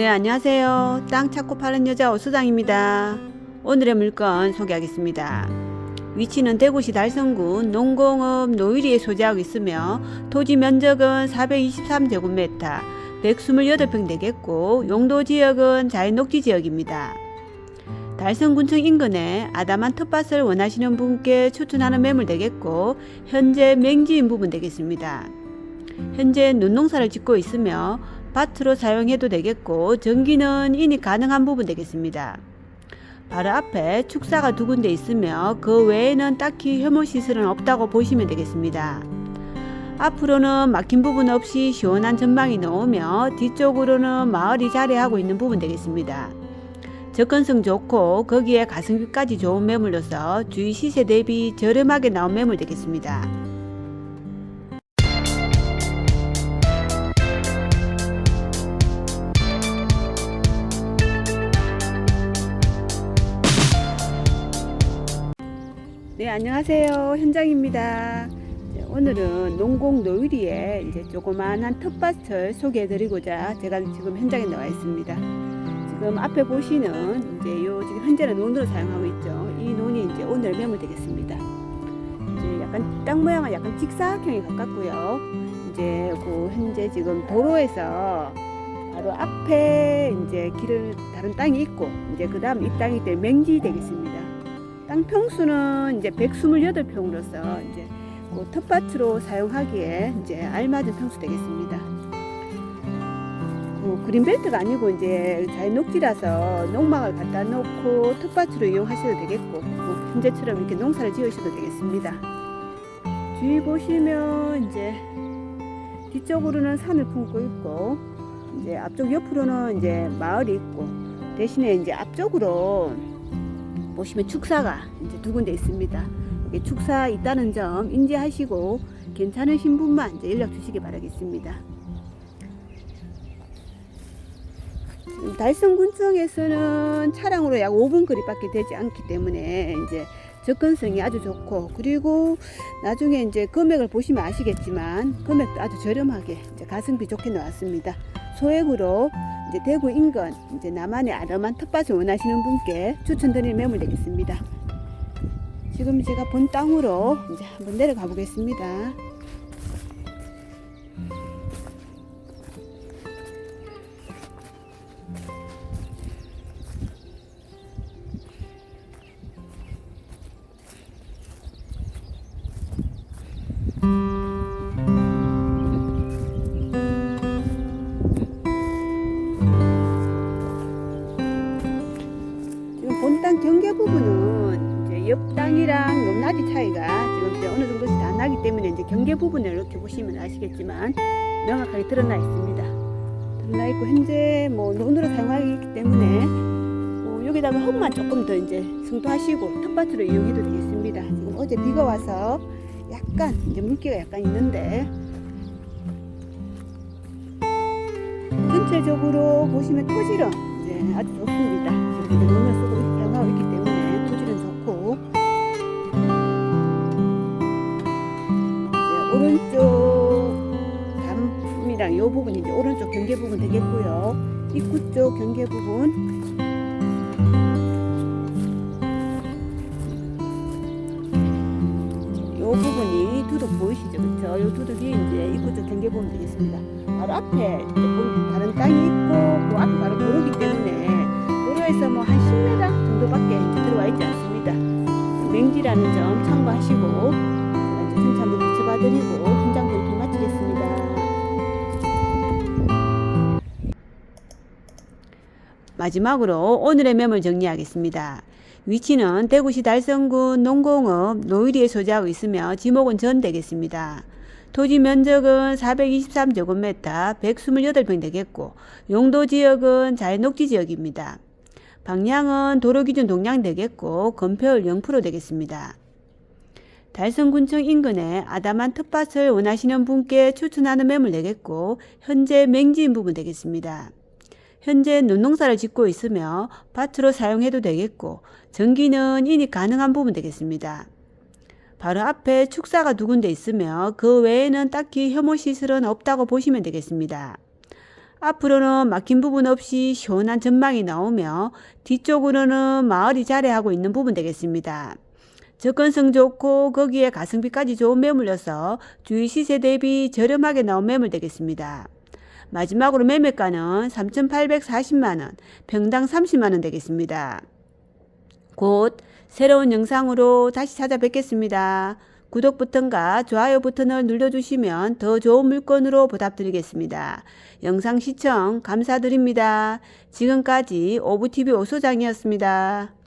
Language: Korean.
네, 안녕하세요. 땅 찾고 파는 여자 오수장입니다. 오늘의 물건 소개하겠습니다. 위치는 대구시 달성군 농공업 노일리에 소재하고 있으며 토지 면적은 423제곱미터, 128평 되겠고 용도 지역은 자연 녹지 지역입니다. 달성군청 인근에 아담한 텃밭을 원하시는 분께 추천하는 매물 되겠고 현재 맹지인 부분 되겠습니다. 현재 눈농사를 짓고 있으며 밭으로 사용해도 되겠고 전기는 인이 가능한 부분 되겠습니다. 바로 앞에 축사가 두 군데 있으며 그 외에는 딱히 혐오 시설은 없다고 보시면 되겠습니다. 앞으로는 막힌 부분 없이 시원한 전망이 나오며 뒤쪽으로는 마을이 자리하고 있는 부분 되겠습니다. 접근성 좋고 거기에 가성비까지 좋은 매물로서 주위 시세 대비 저렴하게 나온 매물 되겠습니다. 안녕하세요. 현장입니다. 네, 오늘은 농공 노유리에 이제 조그마한 텃밭을 소개해 드리고자 제가 지금 현장에 나와 있습니다. 지금 앞에 보시는 이제 요 지금 현재는 논으로 사용하고 있죠. 이 논이 이제 오늘 매물 되겠습니다. 이제 약간 땅 모양은 약간 직사각형에 가깝고요. 이제 그 현재 지금 도로에서 바로 앞에 이제 길을 다른 땅이 있고 이제 그 다음 이 땅이 될 맹지 되겠습니다. 땅 평수는 이제 128평으로서 이제 그 텃밭으로 사용하기에 이제 알맞은 평수 되겠습니다. 그 그린벨트가 아니고 이제 자연 녹지라서 농막을 갖다 놓고 텃밭으로 이용하셔도 되겠고 그 현재처럼 이렇게 농사를 지으셔도 되겠습니다. 주위 보시면 이제 뒤쪽으로는 산을 품고 있고 이제 앞쪽 옆으로는 이제 마을이 있고 대신에 이제 앞쪽으로 보시면 축사가 이제 두 군데 있습니다. 축사 있다는 점 인지하시고 괜찮으신 분만 이제 연락 주시기 바라겠습니다. 달성군청에서는 차량으로 약 5분 거리밖에 되지 않기 때문에 이제 접근성이 아주 좋고 그리고 나중에 이제 금액을 보시면 아시겠지만 금액도 아주 저렴하게 가성비 좋게 나왔습니다. 소액으로 이제 대구 인근 이제 나만의 아름한 텃밭을 원하시는 분께 추천드리는 매물 되겠습니다. 지금 제가 본 땅으로 이제 한번 내려가 보겠습니다. 차이가 지금 이제 어느 정도씩 다 나기 때문에 이제 경계 부분을 이렇게 보시면 아시겠지만 명확하게 드러나 있습니다. 드러나 있고 현재 뭐 논으로 사용하기 때문에 뭐 여기다가 흙만 조금 더 이제 승토하시고 텃밭으로 이용해도 되겠습니다. 지금 어제 비가 와서 약간 이제 물기가 약간 있는데 전체적으로 보시면 토지는 이제 아주 좋습니다. 지금 이제 논을 오른쪽 단품이랑 이 부분이 이제 오른쪽 경계 부분 되겠고요. 입구 쪽 경계 부분 이 부분이 두둑 보이시죠? 그쵸? 이 두둑이 이제 입구 쪽 경계 부분 되겠습니다. 바로 앞에 다른 땅이 있고 그 앞에 바로 도로기 때문에 도로에서 뭐 한 10m 정도밖에 들어와 있지 않습니다. 맹지라는 점 참고하시고 비춰봐 드리고 현장 브리핑 마치겠습니다. 마지막으로 오늘의 매물 정리하겠습니다. 위치는 대구시 달성군 농공업 노일리에 소재하고 있으며 지목은 전 되겠습니다. 토지 면적은 423제곱미터 128평 되겠고 용도 지역은 자연녹지 지역입니다. 방향은 도로 기준 동량 되겠고 건폐율 0% 되겠습니다. 달성군청 인근에 아담한 텃밭을 원하시는 분께 추천하는 매물 되겠고 현재 맹지인 부분 되겠습니다. 현재 논농사를 짓고 있으며 밭으로 사용해도 되겠고 전기는 인이 가능한 부분 되겠습니다. 바로 앞에 축사가 두 군데 있으며 그 외에는 딱히 혐오 시설은 없다고 보시면 되겠습니다. 앞으로는 막힌 부분 없이 시원한 전망이 나오며 뒤쪽으로는 마을이 자리하고 있는 부분 되겠습니다. 접근성 좋고 거기에 가성비까지 좋은 매물이어서 주위 시세 대비 저렴하게 나온 매물 되겠습니다. 마지막으로 매매가는 3,840만원, 평당 30만원 되겠습니다. 곧 새로운 영상으로 다시 찾아뵙겠습니다. 구독 버튼과 좋아요 버튼을 눌러주시면 더 좋은 물건으로 보답드리겠습니다. 영상 시청 감사드립니다. 지금까지 오브TV 오소장이었습니다.